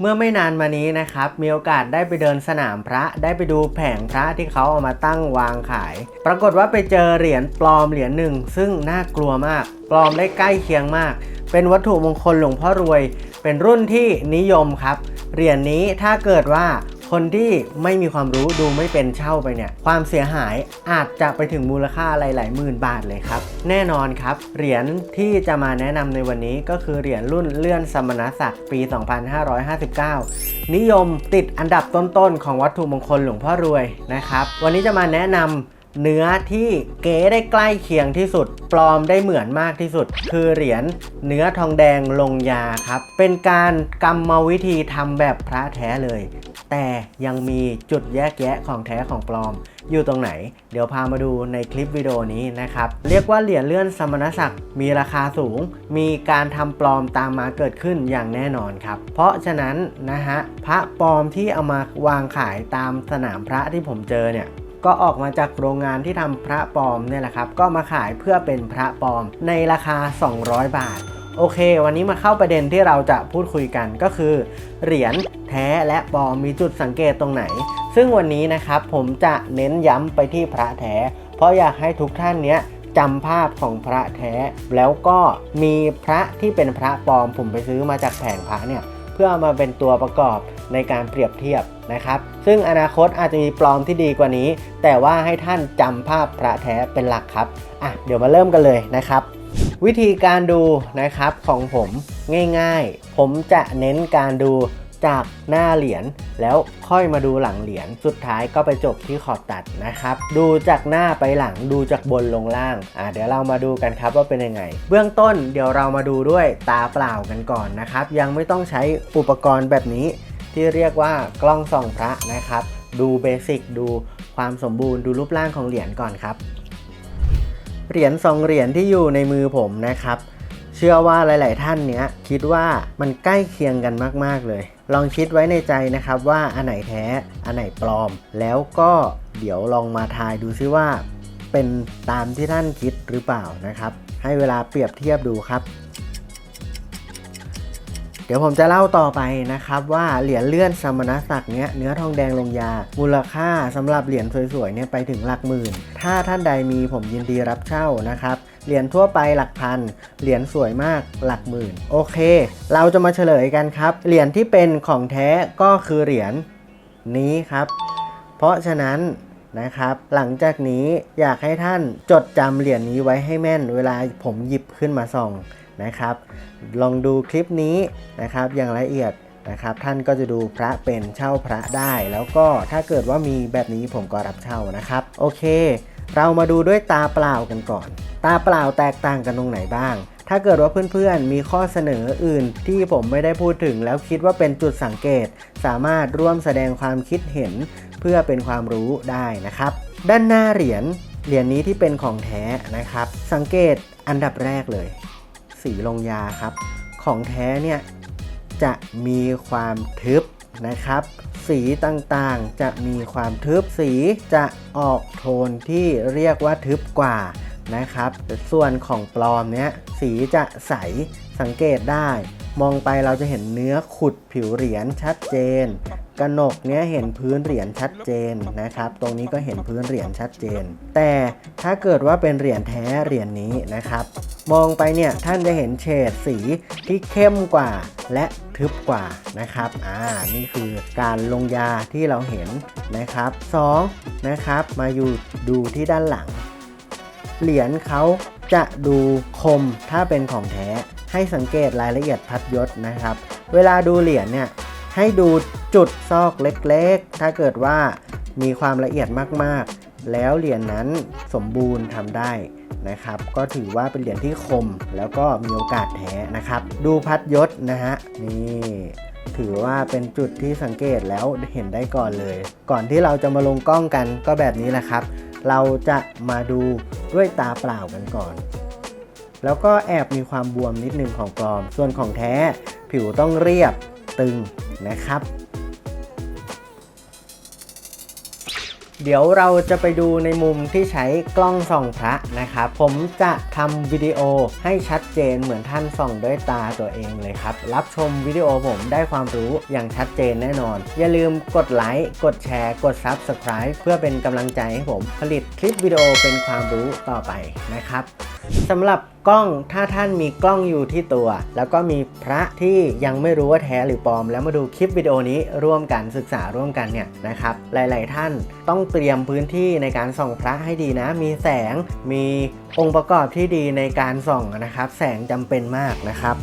เมื่อไม่นานมานี้นะครับ มีโอกาสได้ไปเดินสนามพระได้ไปดูแผงพระที่เขาเอามาตั้งวางขาย ปรากฏว่าไปเจอเหรียญปลอมเหรียญหนึ่ง ซึ่งน่ากลัวมาก ปลอมได้ใกล้เคียงมาก เป็นวัตถุมงคลหลวงพ่อรวย เป็นรุ่นที่นิยมครับเหรียญนี้ถ้าเกิดว่า คนที่ไม่มีความรู้ดูไม่เป็นเช่าไปเนี่ย ความเสียหายอาจจะไปถึงมูลค่าหลายๆหมื่นบาทเลยครับ แน่นอนครับ เหรียญที่จะมาแนะนำในวันนี้ก็คือเหรียญรุ่นเลื่อนสมณศักดิ์ปี 2559 นิยมติดอันดับต้นๆของวัตถุมงคลหลวงพ่อรวยนะครับ วันนี้จะมาแนะนำเนื้อที่เก๋ได้ใกล้เคียงที่สุด ปลอมได้เหมือนมากที่สุด คือเหรียญเนื้อทองแดงลงยาครับ เป็นการกรรมวิธีทำแบบพระแท้เลย แต่ยังมีจุดแยกแยะของแท้ของปลอม อยู่ตรงไหน เดี๋ยวพามาดูในคลิปวิดีโอนี้นะครับ เรียกว่าเหรียญเลื่อนสมณศักดิ์มีราคาสูง มีการทำปลอมตามมาเกิดขึ้นอย่างแน่นอนครับ เพราะฉะนั้นนะฮะพระปลอมที่เอามาวางขายตามสนามพระที่ผมเจอเนี่ยก็ออกมาจากโรงงานที่ทำพระปลอมเนี่ยแหละครับ ก็มาขายเพื่อเป็นพระปลอมในราคา 200 บาท โอเค วันนี้มาเข้าประเด็นที่เราจะพูดคุยกันก็คือ เหรียญ ท้และปลอมมีจุดสังเกตตรงไหน ซึ่งวันนี้นะครับผมจะเน้นย้ำไปที่พระแท้ เพราะอยากให้ทุกท่านเนี้ยจำภาพของพระแท้ แล้วก็มีพระที่เป็นพระปลอมผมไปซื้อมาจากแผงพระเนี่ยเพื่อมาเป็นตัวประกอบในการเปรียบเทียบนะครับ ซึ่งอนาคตอาจจะมีปลอมที่ดีกว่านี้ แต่ว่าให้ท่านจำภาพพระแท้เป็นหลักครับอะเดี๋ยวมาเริ่มกันเลยนะครับ วิธีการดูนะครับของผมง่ายๆ ผมจะเน้นการดู จากหน้าเหรียญแล้วค่อยมาดูหลังเหรียญสุดท้ายก็ไปจบที่ขอบตัดนะครับ ดูจากหน้าไปหลังดูจากบนลงล่างอะเดี๋ยวเรามาดูกันครับว่าเป็นยังไง เบื้องต้นเดี๋ยวเรามาดูด้วยตาเปล่ากันก่อนนะครับ ยังไม่ต้องใช้อุปกรณ์แบบนี้ ที่เรียกว่ากล้องส่องพระนะครับ ดูเบสิกดูความสมบูรณ์ดูรูปร่างของเหรียญก่อนครับเหรียญสองเหรียญที่อยู่ในมือผมนะครับ เชื่อว่าหลาย ๆ ท่านเนี้ยคิดว่ามันใกล้เคียงกันมาก ๆ เลย ลองคิดไว้ในใจนะครับว่าอันไหนแท้ อันไหนปลอม แล้วก็เดี๋ยวลองมาทายดูซิว่า เป็นตามที่ท่านคิดหรือเปล่านะครับ ให้เวลาเปรียบเทียบดูครับ เดี๋ยวผมจะเล่าต่อไปนะครับว่าเหรียญเลื่อนสมณศักดิ์เนี้ยเนื้อทองแดงลงยา มูลค่าสำหรับเหรียญสวยๆเนี่ยไปถึงหลักหมื่น ถ้าท่านใดมีผมยินดีรับเช่านะครับ เหรียญทั่วไปหลักพัน เหรียญสวยมากหลักหมื่น โอเค เราจะมาเฉลยกันครับ เหรียญที่เป็นของแท้ก็คือเหรียญนี้ครับ เพราะฉะนั้นนะครับ หลังจากนี้อยากให้ท่านจดจำเหรียญนี้ไว้ให้แม่น เวลาผมหยิบขึ้นมาส่องนะครับ ลองดูคลิปนี้นะครับอย่างละเอียดนะครับท่านก็จะดูพระเป็นเช่าพระได้ แล้วก็ถ้าเกิดว่ามีแบบนี้ผมก็รับเช่านะครับ โอเค เรามาดูด้วยตาเปล่ากันก่อน ตาเปล่าแตกต่างกันตรงไหนบ้าง ถ้าเกิดว่าเพื่อนๆ มีข้อเสนออื่นที่ผมไม่ได้พูดถึงแล้วคิดว่าเป็นจุดสังเกต สามารถร่วมแสดงความคิดเห็นเพื่อเป็นความรู้ได้นะครับ ด้านหน้าเหรียญเหรียญนี้ที่เป็นของแท้นะครับ สังเกตอันดับแรกเลย สีลงยาครับ ของแท้เนี่ยจะมีความทึบ นะครับ สีต่างๆจะมีความทึบสีจะออกโทนที่เรียกว่าทึบกว่านะครับ ส่วนของปลอมเนี้ยสีจะใสสังเกตได้ มองไปเราจะเห็นเนื้อขุดผิวเหรียญชัดเจน กระหนกเนี้ยเห็นพื้นเหรียญชัดเจนนะครับ ตรงนี้ก็เห็นพื้นเหรียญชัดเจน แต่ถ้าเกิดว่าเป็นเหรียญแท้เหรียญนี้นะครับ มองไปเนี่ยท่านจะเห็นเฉดสีที่เข้มกว่าและทึบกว่านะครับ อ่า นี่คือการลงยาที่เราเห็นนะครับ 2 นะครับ มาอยู่ดูที่ด้านหลัง เหรียญเขาจะดูคมถ้าเป็นของแท้ให้สังเกตรายละเอียดพัดยศนะครับ เวลาดูเหรียญเนี่ย ให้ดูจุดซอกเล็กๆ ถ้าเกิดว่ามีความละเอียดมากๆ แล้วเหรียญนั้นสมบูรณ์ทำได้นะครับ ก็ถือว่าเป็นเหรียญที่คมแล้วก็มีโอกาสแท้นะครับ ดูพัดยศนะฮะนี่ถือว่าเป็นจุดที่สังเกตแล้วเห็นได้ก่อนเลย ก่อนที่เราจะมาลงกล้องกันก็แบบนี้แหละครับ เราจะมาดูด้วยตาเปล่ากันก่อน แล้วก็แอบมีความบวมนิดนึงของปลอม ส่วนของแท้ผิวต้องเรียบ ตึงนะครับ เดี๋ยวเราจะไปดูในมุมที่ใช้กล้องส่องพระนะครับ ผมจะทำวิดีโอให้ชัดเจนเหมือนท่านส่องด้วยตาตัวเองเลยครับ รับชมวิดีโอผมได้ความรู้อย่างชัดเจนแน่นอน อย่าลืมกดไลค์กดแชร์ กด Subscribe เพื่อเป็นกำลังใจให้ผมผลิตคลิปวิดีโอเป็นความรู้ต่อไปนะครับ สำหรับกล้องถ้าท่านมีกล้องอยู่ที่ตัว แล้วก็มีพระที่ยังไม่รู้ว่าแท้หรือปลอม แล้วมาดูคลิปวิดีโอนี้ร่วมกันศึกษาร่วมกันเนี่ยนะครับหลาย ๆ ท่านต้องเตรียมพื้นที่ในการส่องพระให้ดีนะ มีแสงมีองค์ประกอบที่ดีในการส่องนะครับ แสงจำเป็นมากนะครับ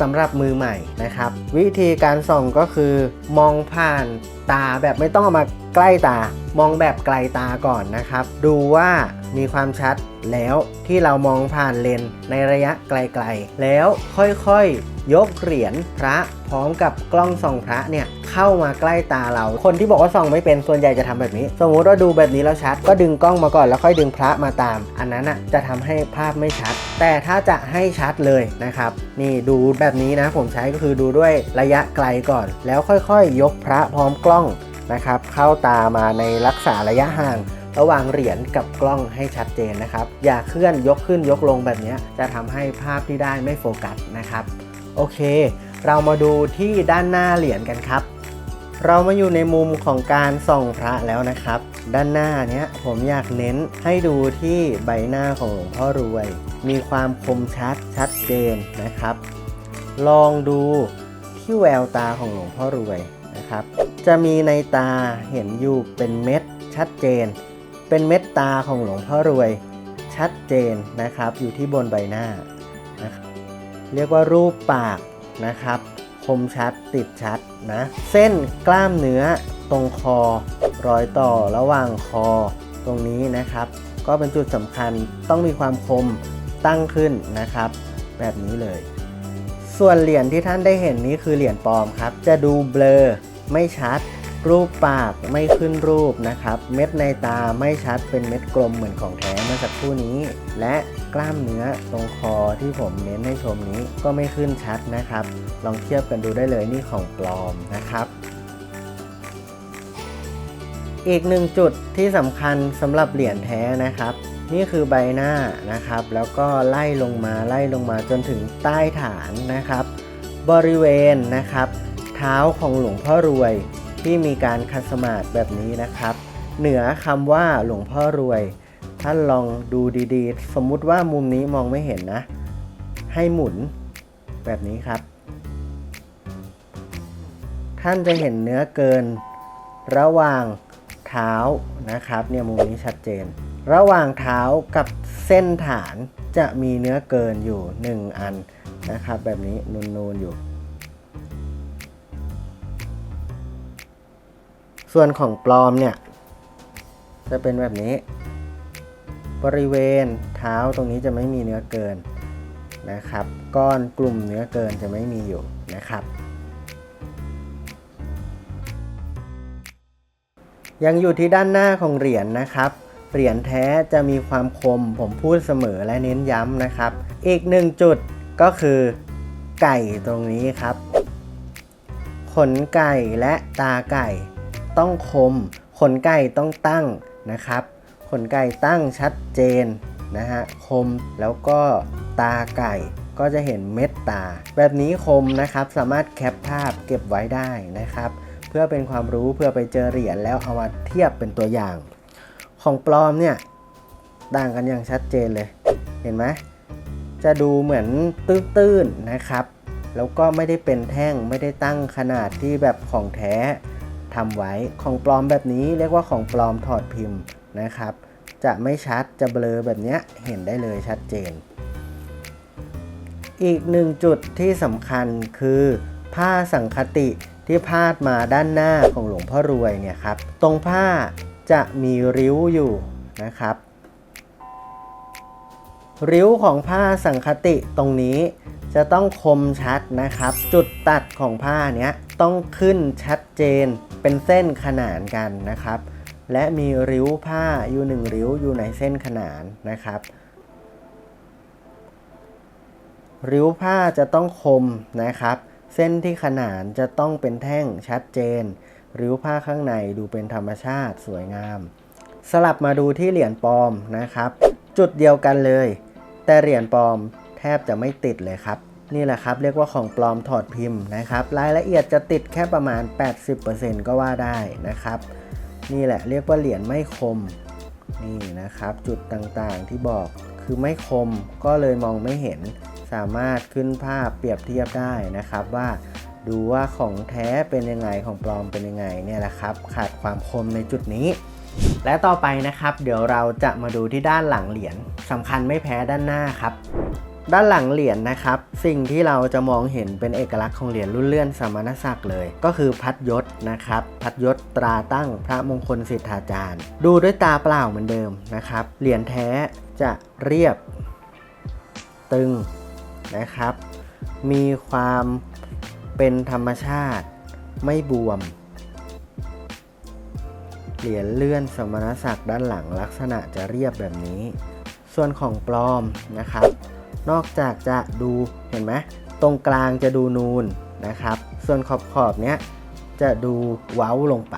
สำหรับมือใหม่นะครับ วิธีการส่องก็คือ มองผ่านตาแบบไม่ต้องเอามาใกล้ตา มองแบบไกลตาก่อนนะครับ ดูว่า มีความชัดแล้วที่เรามองผ่านเลนในระยะไกลๆ แล้วค่อยๆ ยกเหรียญพระพร้อมกับกล้องส่องพระเนี่ยเข้ามาใกล้ตาเรา คนที่บอกว่าส่องไม่เป็นส่วนใหญ่จะทำแบบนี้ สมมุติว่าดูแบบนี้แล้วชัด ก็ดึงกล้องมาก่อนแล้วค่อยดึงพระมาตาม อันนั้นอะจะทำให้ภาพไม่ชัด แต่ถ้าจะให้ชัดเลยนะครับ นี่ดูแบบนี้นะผมใช้ก็คือดูด้วยระยะไกลก่อน แล้วค่อยๆ ยกพระพร้อมกล้องนะครับเข้าตามาในรักษาระยะห่าง ระหว่างเหรียญกับกล้องให้ชัดเจนนะครับ อย่าเคลื่อนยกขึ้นยกลงแบบนี้จะทำให้ภาพที่ได้ไม่โฟกัสนะครับโอเค เรามาดูที่ด้านหน้าเหรียญกันครับ เรามาอยู่ในมุมของการส่องพระแล้วนะครับ ด้านหน้าเนี้ยผมอยากเน้นให้ดูที่ใบหน้าของหลวงพ่อรวย มีความคมชัดชัดเจนนะครับ ลองดูที่แววตาของหลวงพ่อรวยนะครับ จะมีในตาเห็นอยู่เป็นเม็ดชัดเจน เป็นเม็ดตาของหลวงพ่อรวยชัดเจนนะครับ อยู่ที่บนใบหน้านะครับเรียกว่ารูปปากนะครับ คมชัดติดชัดนะ เส้นกล้ามเนื้อตรงคอ รอยต่อระหว่างคอตรงนี้นะครับ ก็เป็นจุดสำคัญต้องมีความคมตั้งขึ้นนะครับ แบบนี้เลย ส่วนเหรียญที่ท่านได้เห็นนี้คือเหรียญปลอมครับ จะดูเบลอไม่ชัด รูปปากไม่ขึ้นรูปนะครับ เม็ดในตาไม่ชัดเป็นเม็ดกลมเหมือนของแท้เมื่อสักครู่นี้ และกล้ามเนื้อตรงคอที่ผมเน้นให้ชมนี้ก็ไม่ขึ้นชัดนะครับ ลองเทียบกันดูได้เลยนี่ของปลอมนะครับ อีกหนึ่งจุดที่สำคัญสำหรับเหรียญแท้นะครับนี่คือใบหน้านะครับ แล้วก็ไล่ลงมาไล่ลงมาจนถึงใต้ฐานนะครับ บริเวณนะครับ เท้าของหลวงพ่อรวย ที่มีการคัสมาดแบบนี้นะครับ เหนือคำว่าหลวงพ่อรวย ท่านลองดูดีๆ สมมุติว่ามุมนี้มองไม่เห็นนะ ให้หมุนแบบนี้ครับ ท่านจะเห็นเนื้อเกิน ระหว่างเท้านะครับเนี่ยมุมนี้ชัดเจน ระหว่างเท้ากับเส้นฐานจะมีเนื้อเกินอยู่ 1 อันนะครับ แบบนี้นูนๆอยู่ ส่วนของปลอมเนี่ย จะเป็นแบบนี้ บริเวณเท้าตรงนี้จะไม่มีเนื้อเกินนะครับ ก้อนกลุ่มเนื้อเกินจะไม่มีอยู่นะครับ ยังอยู่ที่ด้านหน้าของเหรียญนะครับ เหรียญแท้จะมีความคมผมพูดเสมอและเน้นย้ำนะครับ อีกหนึ่งจุดก็คือไก่ตรงนี้ครับ ขนไก่และตาไก่ ต้องคม ขนไก่ต้องตั้งนะครับ ขนไก่ตั้งชัดเจนนะฮะ คมแล้วก็ตาไก่ก็จะเห็นเม็ดตา แบบนี้คมนะครับสามารถแคปภาพเก็บไว้ได้นะครับ เพื่อเป็นความรู้เพื่อไปเจอเหรียญแล้วเอามาเทียบเป็นตัวอย่าง ของปลอมเนี่ยต่างกันอย่างชัดเจนเลย เห็นไหมจะดูเหมือนตื้นๆนะครับ แล้วก็ไม่ได้เป็นแท่งไม่ได้ตั้งขนาดที่แบบของแท้ ทำไว้ของปลอมแบบนี้เรียกว่าของปลอมถอดพิมพ์นะครับ จะไม่ชัดจะเบลอแบบนี้เห็นได้เลยชัดเจน อีกหนึ่งจุดที่สำคัญคือ ผ้าสังคติที่พาดมาด้านหน้าของหลวงพ่อรวยเนี่ยครับ ตรงผ้าจะมีริ้วอยู่นะครับ ริ้วของผ้าสังคติตรงนี้จะต้องคมชัดนะครับ จุดตัดของผ้าเนี้ยต้องขึ้นชัดเจน เป็นเส้นขนานกันนะครับ และมีริ้วผ้าอยู่หนึ่งริ้วอยู่ในเส้นขนานนะครับ ริ้วผ้าจะต้องคมนะครับ เส้นที่ขนานจะต้องเป็นแท่งชัดเจน ริ้วผ้าข้างในดูเป็นธรรมชาติสวยงาม สลับมาดูที่เหรียญปลอมนะครับ จุดเดียวกันเลย แต่เหรียญปลอมแทบจะไม่ติดเลยครับ นี่แหละครับ เรียกว่าของปลอมถอดพิมพ์นะครับ รายละเอียดจะติดแค่ประมาณ 80%ก็ว่าได้นะครับ นี่แหละเรียกว่าเหรียญไม่คมนี่นะครับ จุดต่างๆที่บอกคือไม่คมก็เลยมองไม่เห็นสามารถขึ้นภาพเปรียบเทียบได้นะครับว่าดูว่าของแท้เป็นยังไงของปลอมเป็นยังไงเนี่ยแหละครับ ขาดความคมในจุดนี้ และต่อไปนะครับ เดี๋ยวเราจะมาดูที่ด้านหลังเหรียญสำคัญไม่แพ้ด้านหน้าครับ ด้านหลังเหรียญนะครับ สิ่งที่เราจะมองเห็นเป็นเอกลักษณ์ของเหรียญรุ่นเลื่อนสมณศักดิ์เลย ก็คือพัดยศนะครับ พัดยศตราตั้งพระมงคลสิทธาจารย์ ดูด้วยตาเปล่าเหมือนเดิมนะครับ เหรียญแท้จะเรียบตึงนะครับ มีความเป็นธรรมชาติไม่บวม เหรียญเลื่อนสมณศักดิ์ด้านหลังลักษณะจะเรียบแบบนี้ ส่วนของปลอมนะครับ นอกจากจะดูเห็นไหมตรงกลางจะดูนูนนะครับ ส่วนขอบขอบๆเนี้ยจะดูเว้าลงไป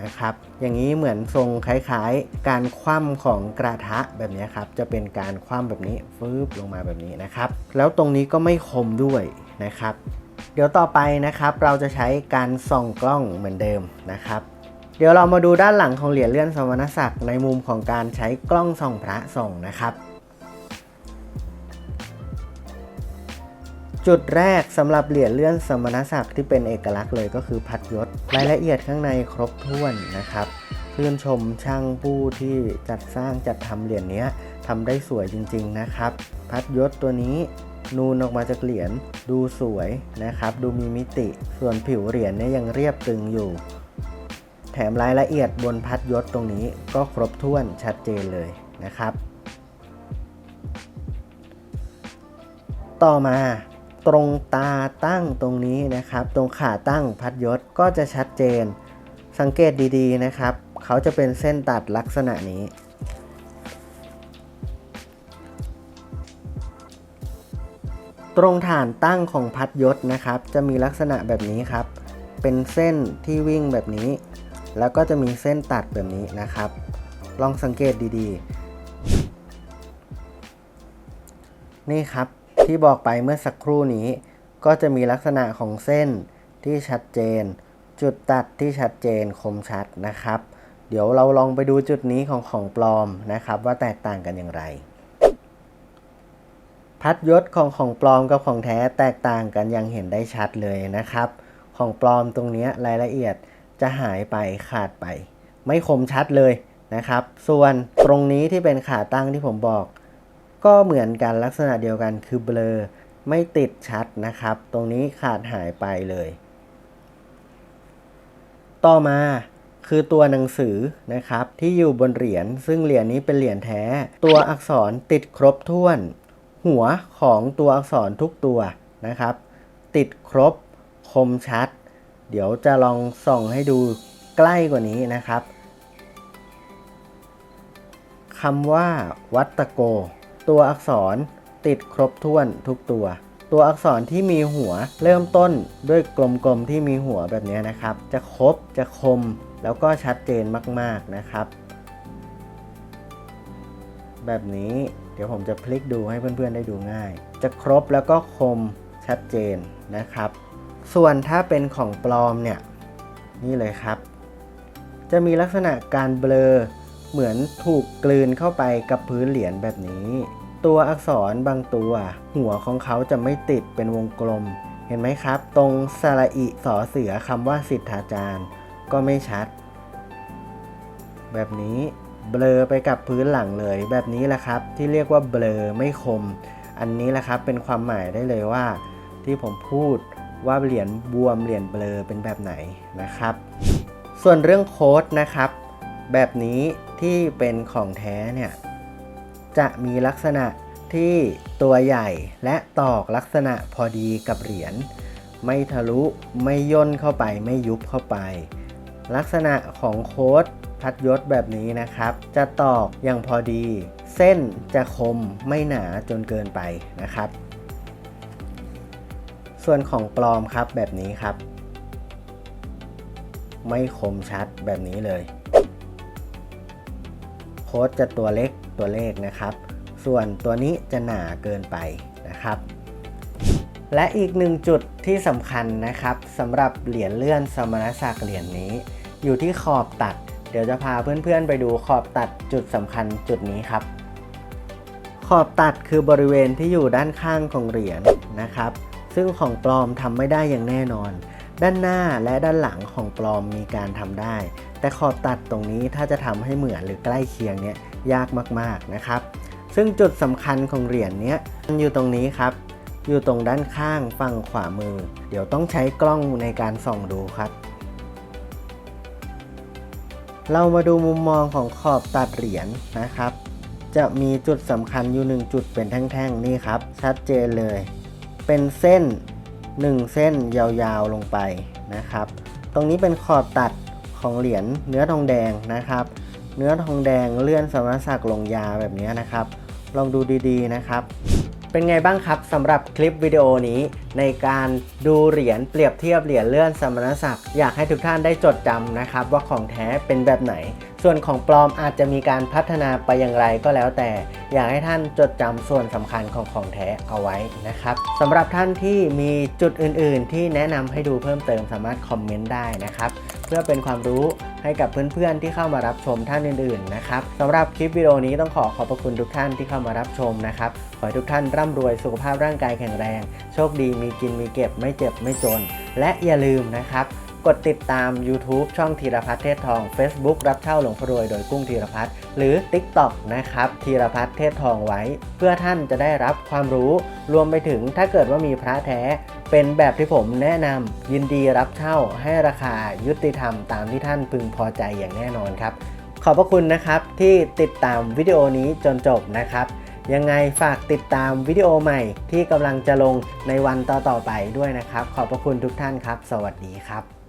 นะครับ อย่างนี้เหมือนทรงคล้ายๆ การคว่ำของกระทะแบบนี้ครับ จะเป็นการคว่ำแบบนี้ฟืบลงมาแบบนี้นะครับ แล้วตรงนี้ก็ไม่คมด้วยนะครับ เดี๋ยวต่อไปนะครับเราจะใช้การส่องกล้องเหมือนเดิมนะครับ เดี๋ยวเรามาดูด้านหลังของเหรียญเลื่อนสมณศักดิ์ในมุมของการใช้กล้องส่องพระส่องนะครับ จุดแรกสำหรับเหรียญเลื่อนสมณศักดิ์ที่เป็นเอกลักษณ์เลยก็คือพัดยศรายละเอียดข้างในครบถ้วนนะครับชื่นชมช่างผู้ที่จัดสร้างจัดทำเหรียญนี้ทำได้สวยจริง ๆนะครับ พัดยศตัวนี้นูนออกมาจากเหรียญดูสวยนะครับ ดูมีมิติส่วนผิวเหรียญเนี่ยยังเรียบตึงอยู่ แถมรายละเอียดบนพัดยศตรงนี้ก็ครบถ้วนชัดเจนเลยนะครับ ต่อมา ตรงตาตั้งตรงนี้นะครับ ตรงขาตั้งพัดยศก็จะชัดเจน สังเกตดีๆนะครับ เขาจะเป็นเส้นตัดลักษณะนี้ตรงฐานตั้งของพัดยศนะครับ จะมีลักษณะแบบนี้ครับ เป็นเส้นที่วิ่งแบบนี้ แล้วก็จะมีเส้นตัดแบบนี้นะครับ ลองสังเกตดีๆ นี่ครับ ที่บอกไปเมื่อสักครู่นี้ ก็จะมีลักษณะของเส้นที่ชัดเจน จุดตัดที่ชัดเจนคมชัดนะครับ เดี๋ยวเราลองไปดูจุดนี้ของของปลอมนะครับ ว่าแตกต่างกันอย่างไร พัดยศของของปลอมกับของแท้แตกต่างกันอย่างเห็นได้ชัดเลยนะครับ ของปลอมตรงนี้รายละเอียดจะหายไปขาดไป ไม่คมชัดเลยนะครับ ส่วนตรงนี้ที่เป็นขาตั้งที่ผมบอก ก็เหมือนกันลักษณะเดียวกันคือเบลอไม่ติดชัดนะครับ ตรงนี้ขาดหายไปเลย ต่อมาคือตัวหนังสือนะครับที่อยู่บนเหรียญซึ่งเหรียญนี้เป็นเหรียญแท้ ตัวอักษรติดครบถ้วน หัวของตัวอักษรทุกตัวนะครับ ติดครบคมชัด เดี๋ยวจะลองส่องให้ดูใกล้กว่านี้นะครับคำว่าวัตโก ตัวอักษรติดครบถ้วนทุกตัว ตัวอักษรที่มีหัวเริ่มต้นด้วยกลมๆที่มีหัวแบบนี้นะครับ จะครบจะคมแล้วก็ชัดเจนมากๆนะครับ แบบนี้เดี๋ยวผมจะพลิกดูให้เพื่อนๆได้ดูง่าย จะครบแล้วก็คมชัดเจนนะครับ ส่วนถ้าเป็นของปลอมเนี่ยนี่เลยครับ จะมีลักษณะการเบลอ เหมือนถูกกลืนเข้าไปกับพื้นเหรียญแบบนี้ ตัวอักษรบางตัว หัวของเขาจะไม่ติดเป็นวงกลม เห็นไหมครับ ตรงสระอิสอเสือคำว่าสิทธาจารย์ ก็ไม่ชัด แบบนี้เบลอไปกับพื้นหลังเลย แบบนี้แหละครับ ที่เรียกว่าเบลอไม่คม อันนี้แหละครับเป็นความหมายได้เลยว่า ที่ผมพูดว่าเหรียญบวมเหรียญเบลอเป็นแบบไหนนะครับ ส่วนเรื่องโค้ดนะครับ แบบนี้ที่เป็นของแท้เนี่ยจะมีลักษณะที่ตัวใหญ่และตอกลักษณะพอดีกับเหรียญไม่ทะลุไม่ย่นเข้าไปไม่ยุบเข้าไป ลักษณะของโค้ดพัดยศแบบนี้นะครับ จะตอกอย่างพอดี เส้นจะคมไม่หนาจนเกินไปนะครับ ส่วนของปลอมครับแบบนี้ครับ ไม่คมชัดแบบนี้เลย โค้ดจะตัวเล็กตัวเลขนะครับ ส่วนตัวนี้จะหนาเกินไปนะครับ และอีกหนึ่งจุดที่สำคัญนะครับสำหรับเหรียญเลื่อนสมณศักดิ์เหรียญนี้ อยู่ที่ขอบตัด เดี๋ยวจะพาเพื่อนๆไปดูขอบตัดจุดสำคัญจุดนี้ครับ ขอบตัดคือบริเวณที่อยู่ด้านข้างของเหรียญนะครับ ซึ่งของปลอมทำไม่ได้อย่างแน่นอน ด้านหน้าและด้านหลังของปลอมมีการทำได้ แต่ขอบตัดตรงนี้ถ้าจะทำให้เหมือนหรือใกล้เคียงเนี่ยยากมากๆนะครับ ซึ่งจุดสำคัญของเหรียญเนี้ยมันอยู่ตรงนี้ครับ อยู่ตรงด้านข้างฝั่งขวามือ เดี๋ยวต้องใช้กล้องในการส่องดูครับ เรามาดูมุมมองของขอบตัดเหรียญนะครับ จะมีจุดสำคัญอยู่หนึ่งจุดเป็นแท่งๆนี่ครับ ชัดเจนเลย เป็นเส้น 1 เส้นยาวๆลงไปนะครับ ตรงนี้เป็นขอบตัด ของเหรียญเนื้อทองแดงนะครับ เนื้อทองแดงเลื่อนสมณศักดิ์ลงยาแบบนี้นะครับ ลองดูดีๆนะครับ เป็นไงบ้างครับสำหรับคลิปวิดีโอนี้ในการดูเหรียญเปรียบเทียบเหรียญเลื่อนสมณศักดิ์อยากให้ทุกท่านได้จดจำนะครับ ว่าของแท้เป็นแบบไหน ส่วนของปลอมอาจจะมีการพัฒนาไปอย่างไรก็แล้วแต่ อยากให้ท่านจดจำส่วนสำคัญของของแท้เอาไว้นะครับสำหรับท่านที่มีจุดอื่น ๆ ที่แนะนำให้ดูเพิ่มเติมสามารถคอมเมนต์ได้นะครับ พื่อเป็นความรู้ให้กับเพื่อนๆที่เข้ามารับชมท่านอื่นๆนะครับสำหรับคลิปวิดีโอนี้ต้องขอขอบพระคุณทุกท่านที่เข้ามารับชมนะครับขอให้ทุกท่านร่ำรวยสุขภาพร่างกายแข็งแรง โชคดีมีกินมีเก็บไม่เจ็บไม่จน และอย่าลืมนะครับ กดติดตาม YouTube ช่องธีรพัฒน์เทศทอง Facebook รับเช่าหลวงพ่อรวยโดยกุ้งธีรพัฒน์หรือ TikTok นะครับธีรพัฒน์เทศทองไว้ เพื่อท่านจะได้รับความรู้รวมไปถึงถ้าเกิดว่ามีพระแท้ เป็นแบบที่ผมแนะนำยินดีรับเช่าให้ราคายุติธรรมตามที่ท่านพึงพอใจอย่างแน่นอนครับ ขอบพระคุณนะครับที่ติดตามวิดีโอนี้จนจบนะครับยังไงฝากติดตามวิดีโอใหม่ที่กำลังจะลงในวันต่อๆไปด้วยนะครับ ขอบพระคุณทุกท่านครับ สวัสดีครับ